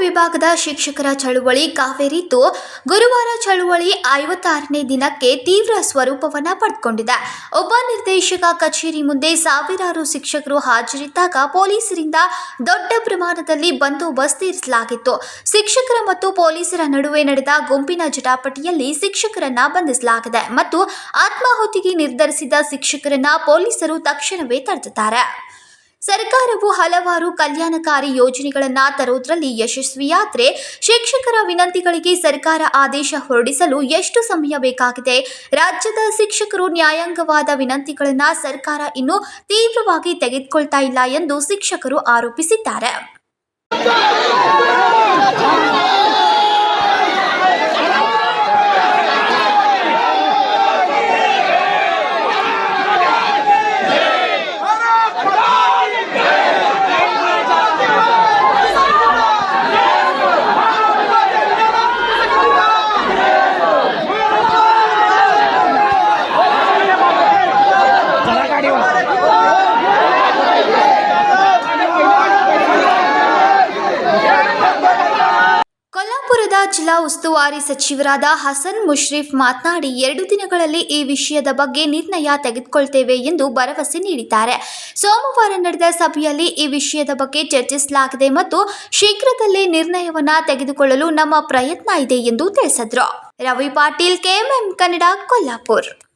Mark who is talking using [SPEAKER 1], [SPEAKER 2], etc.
[SPEAKER 1] ವಿಭಾಗದ ಶಿಕ್ಷಕರ ಚಳುವಳಿ ಕಾವೇರಿದ್ದು ಗುರುವಾರ ಚಳುವಳಿ ಐವತ್ತಾರನೇ ದಿನಕ್ಕೆ ತೀವ್ರ ಸ್ವರೂಪವನ್ನು ಪಡೆದುಕೊಂಡಿದೆ ಉಪನಿರ್ದೇಶಕ ಕಚೇರಿ ಮುಂದೆ ಸಾವಿರಾರು ಶಿಕ್ಷಕರು ಹಾಜರಿದ್ದಾಗ ಪೊಲೀಸರಿಂದ ದೊಡ್ಡ ಪ್ರಮಾಣದಲ್ಲಿ ಬಂದೋಬಸ್ತ್ ಇರಿಸಲಾಗಿತ್ತು. ಶಿಕ್ಷಕರ ಮತ್ತು ಪೊಲೀಸರ ನಡುವೆ ನಡೆದ ಗುಂಪಿನ ಜಟಾಪಟಿಯಲ್ಲಿ ಶಿಕ್ಷಕರನ್ನ ಬಂಧಿಸಲಾಗಿದೆ ಮತ್ತು ಆತ್ಮಾಹುತಿಗೆ ನಿರ್ಧರಿಸಿದ ಶಿಕ್ಷಕರನ್ನ ಪೊಲೀಸರು ತಕ್ಷಣವೇ ತಡೆದಿದ್ದಾರೆ. ಸರ್ಕಾರವು ಹಲವಾರು ಕಲ್ಯಾಣಕಾರಿ ಯೋಜನೆಗಳನ್ನು ತರುವುದರಲ್ಲಿ ಯಶಸ್ವಿಯಾದರೆ ಶಿಕ್ಷಕರ ವಿನಂತಿಗಳಿಗೆ ಸರ್ಕಾರ ಆದೇಶ ಹೊರಡಿಸಲು ಎಷ್ಟು ಸಮಯ ಬೇಕಾಗಿದೆ? ರಾಜ್ಯದ ಶಿಕ್ಷಕರು ನ್ಯಾಯಾಂಗವಾದ ವಿನಂತಿಗಳನ್ನು ಸರ್ಕಾರ ಇನ್ನೂ ತೀವ್ರವಾಗಿ ತೆಗೆದುಕೊಳ್ತಾ ಇಲ್ಲ ಎಂದು ಶಿಕ್ಷಕರು ಆರೋಪಿಸಿದ್ದಾರೆ. ಜಿಲ್ಲಾ ಉಸ್ತುವಾರಿ ಸಚಿವರಾದ ಹಸನ್ ಮುಷ್ರೀಫ್ ಮಾತನಾಡಿ, ಎರಡು ದಿನಗಳಲ್ಲಿ ಈ ವಿಷಯದ ಬಗ್ಗೆ ನಿರ್ಣಯ ತೆಗೆದುಕೊಳ್ತೇವೆ ಎಂದು ಭರವಸೆ ನೀಡಿದ್ದಾರೆ. ಸೋಮವಾರ ನಡೆದ ಸಭೆಯಲ್ಲಿ ಈ ವಿಷಯದ ಬಗ್ಗೆ ಚರ್ಚಿಸಲಾಗಿದೆ ಮತ್ತು ಶೀಘ್ರದಲ್ಲೇ ನಿರ್ಣಯವನ್ನು ತೆಗೆದುಕೊಳ್ಳಲು ನಮ್ಮ ಪ್ರಯತ್ನ ಇದೆ ಎಂದು ತಿಳಿಸಿದ್ರು. ರವಿ ಪಾಟೀಲ್, ಕೆಎಂಎಂ ಕನ್ನಡ, ಕೊಲ್ಲಾಪುರ್.